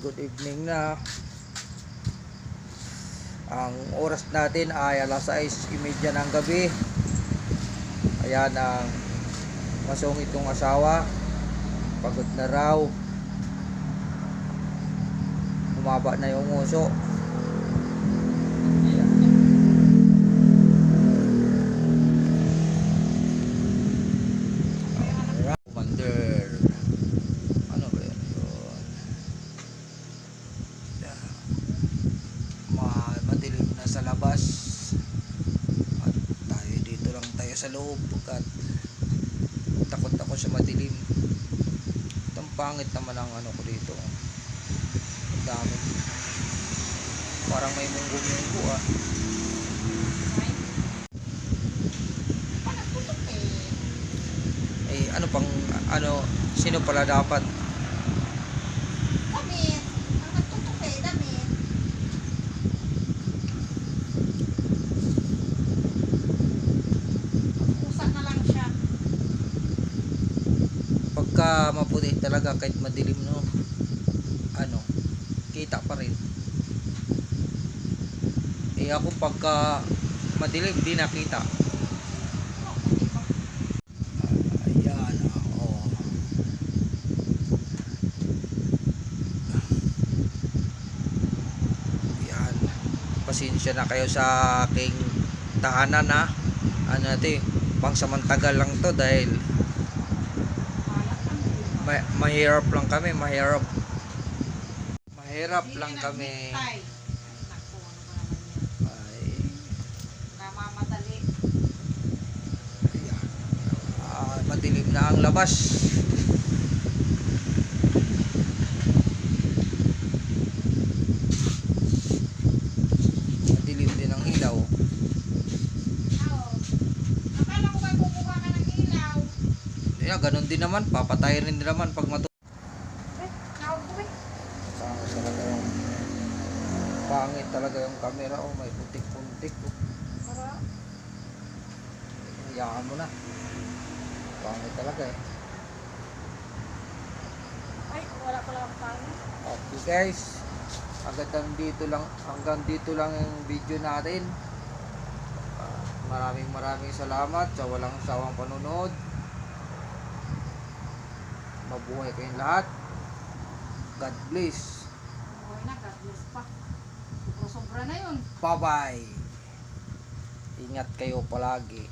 good evening na. Ang oras natin ay alas 6.30 ng gabi. Ayan ang masungit kong asawa. Pagod na raw. Humaba na yung uso. Ayan. Alright. Commander. Ano ba yan? Yun. Yeah. Ma madilim na sa labas. At tayo dito lang tayo sa loob at takot ako sa madilim. At ang pangit naman ang ano ko dito. Ang dami. Parang may munggo-munggo ah. Eh ano pang ano sino pala dapat Damit. Ang nagtutok eh, damit. Usak na lang siya. Pagka maputi talaga kahit madilim no? Ano kita pa rin. Eh ako pagka madilim di nakita. Oh, ayan ako ayan. Pasensya na kayo sa aking tahanan ha? Ano natin pang samantagal lang to dahil. Ma- mahirap lang kami mahirap mahirap Hindi lang na kami nag-necktie. Naku, ano ba naman yan? ay Namamadali. Ah, madilim na ang labas. Madilim din ang ilaw. Oo. Akala ko ba kukuha ka ng ilaw? Yeah, ganun din naman. Papatayin rin din naman pag matu... Eh, eh. Pangit talaga yung... Pangit talaga yung camera. Oh, may putik-puntik. Oh. Para, mo na. Pangit talaga eh. ay, wala pala akong pangit. Okay guys, hanggang dito lang hanggang dito lang yung video natin. Ah, maraming maraming salamat sa walang sawang panunod. Mabuhay kayong lahat. God bless. Okay na, God bless pa. Sobra-sobra na yun. Bye-bye. Ingat kayo palagi.